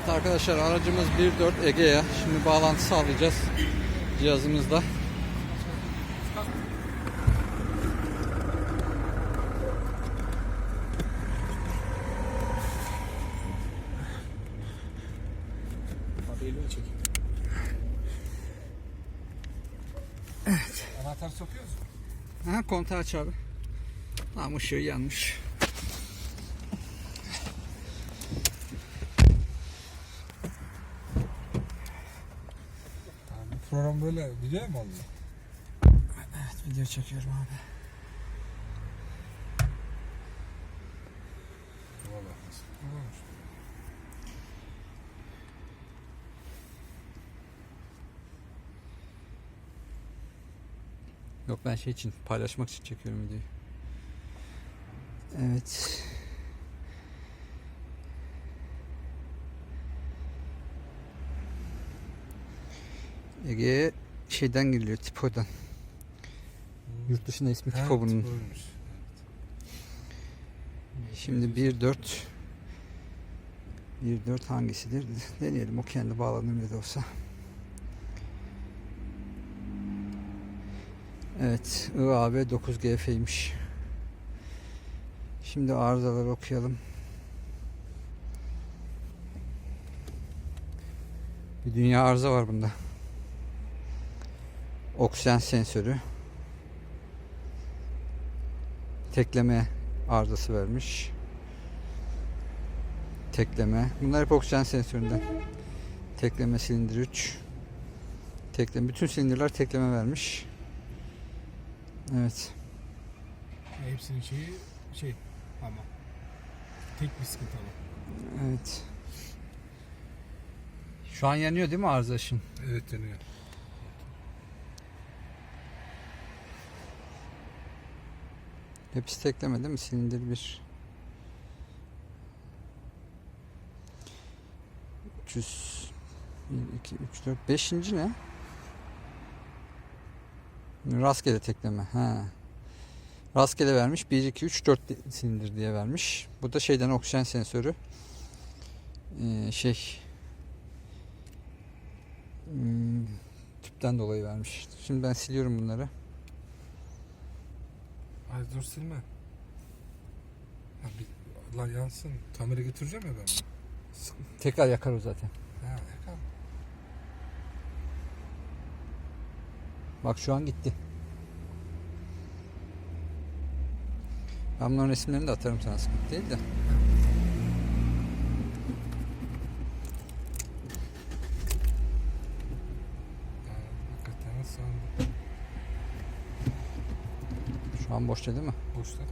Evet arkadaşlar aracımız 1.4 Ege'ye. Şimdi bağlantı sağlayacağız cihazımızda. Evet. Anahtar sokuyoruz. Ha kontağı aç abi. Tamam ışığı yanmış. Tamam. Program böyle video mu alıyor? Evet video çekiyorum abi. Valla. Olmuş. Yok ben şey için paylaşmak için çekiyorum videoyu. Evet. Ege'ye şeyden giriliyor Tipo'dan. Yurt dışında ismi Tipo bunun. Tipo'ymuş. Şimdi 1.4 1.4 hangisidir? Deneyelim o kendi bağlanır ne de olsa. Evet IAB 9GF'ymiş. Şimdi arızaları okuyalım. Bir dünya arıza var bunda. Oksijen sensörü. Tekleme arızası vermiş. Tekleme. Bunlar hep oksijen sensöründen. Tekleme silindir 3. Tekleme. Bütün silindirler tekleme vermiş. Evet. Hepsinin şeyi şey ama tek bir sıkıntı ama. Evet. Şu an yanıyor değil mi arıza ışın? Evet deniyor. Hepsi tekleme değil mi? Silindir 1. 300 1, 2, 3, 4, 5. ne? Rastgele tekleme. Ha. Rastgele vermiş. 1, 2, 3, 4 silindir diye vermiş. Bu da şeyden oksijen sensörü. Ee, şey hmm, tüpten dolayı vermiş. Şimdi ben siliyorum bunları. Hadi dur silme. Ha, bir, lan yansın. Tamire götüreceğim ya ben Tekrar yakar o zaten. Ha, yakal. Bak şu an gitti. Ben bunların resimlerini de atarım sana sıkıntı değil de. Şu boşta değil mi? Boşta.